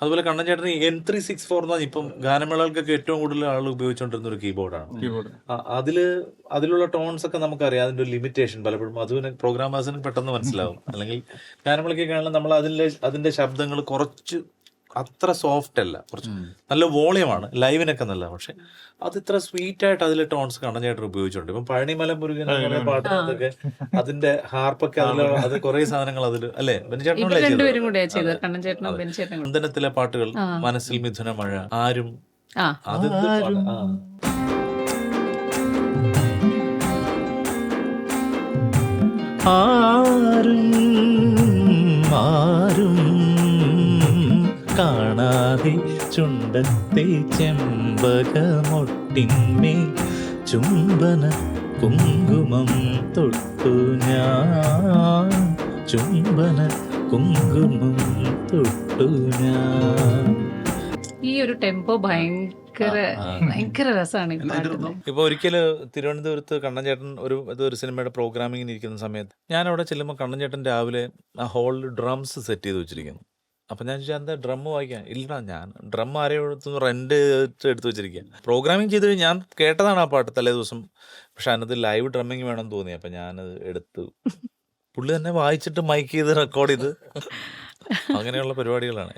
അതുപോലെ കണ്ണൻ ചേട്ടന് N three six four എന്ന് ഇപ്പം ഗാനമേളകൾക്കൊക്കെ ഏറ്റവും കൂടുതൽ ആളുകൾ ഉപയോഗിച്ചുകൊണ്ടിരുന്ന ഒരു കീബോർഡാണ് കീബോർഡ് അതിൽ അതിലുള്ള ടോൺസ് ഒക്കെ നമുക്കറിയാം അതിന്റെ ഒരു ലിമിറ്റേഷൻ പലപ്പോഴും. അതുവിന് പ്രോഗ്രാമേഴ്സിന് പെട്ടെന്ന് മനസ്സിലാവും. അല്ലെങ്കിൽ ഗാനമേളയ്ക്ക് കാണുമ്പോൾ നമ്മൾ അതിലെ അതിന്റെ ശബ്ദങ്ങൾ കുറച്ച് അത്ര സോഫ്റ്റ് അല്ല. കുറച്ച് നല്ല വോളിയമാണ് ലൈവിനൊക്കെ നല്ല. പക്ഷെ അത് ഇത്ര സ്വീറ്റ് ആയിട്ട് അതിലെ ടോൺസ് കണ്ണഞ്ചേട്ടൻ ഉപയോഗിച്ചിട്ടുണ്ട് ഇപ്പം പഴനിമല മുരുകൻ അങ്ങനെ പാട്ടുകളൊക്കെ അതിന്റെ ഹാർപ്പൊക്കെ അതിൽ അത് കുറെ സാധനങ്ങൾ അതിൽ അല്ലേ? ഇവർ ബെഞ്ചേട്ടനല്ലേ രണ്ടുപേരും കൂടെയാ ചെയ്തത്. കണ്ണൻ ചേട്ടനും ബെൻ ചേട്ടനും കൂടെ. പാട്ടുകൾ മനസ്സിൽ മിഥുന മഴ ആരും പാട്ട്? ആരും. ആരും കാണാതെ ചുണ്ടത്തെ ചെമ്പകമൊട്ടിന്മേൽ ചുംബന കുങ്കുമം തൊട്ടു ഞാൻ. ചുംബന കുങ്കുമം തൊട്ടു ഞാൻ. ഈ ഒരു ടെമ്പോ ഭയങ്കര ഭയങ്കര രസമാണ് ഇപ്പൊ ഒരിക്കൽ തിരുവനന്തപുരത്ത് കണ്ണൻചേട്ടൻ ഒരു ഇത് ഒരു സിനിമയുടെ പ്രോഗ്രാമിങ്ങിന് ഇരിക്കുന്ന സമയത്ത് ഞാൻ അവിടെ ചെല്ലുമ്പോൾ കണ്ണൻചേട്ടൻ രാവിലെ ആ ഹോളിൽ ഡ്രംസ് സെറ്റ് ചെയ്ത് വെച്ചിരിക്കുന്നു. അപ്പൊ ഞാൻ ചോദിച്ചാൽ എന്താ ഡ്രം വായിക്കാൻ? ഇല്ലടാ ഞാൻ ഡ്രം ആരെയും റെന്റ് എടുത്ത് വെച്ചിരിക്കുക പ്രോഗ്രാമിംഗ് ചെയ്ത് ഞാൻ കേട്ടതാണ് ആ പാട്ട് തലേ ദിവസം. പക്ഷെ അതിനകത്ത് ലൈവ് ഡ്രമ്മിങ് വേണമെന്ന് തോന്നി. അപ്പൊ ഞാനത് എടുത്തു. പുള്ളി തന്നെ വായിച്ചിട്ട് മൈക്ക് ചെയ്ത് റെക്കോർഡ് ചെയ്ത്. അങ്ങനെയുള്ള പരിപാടികളാണ്.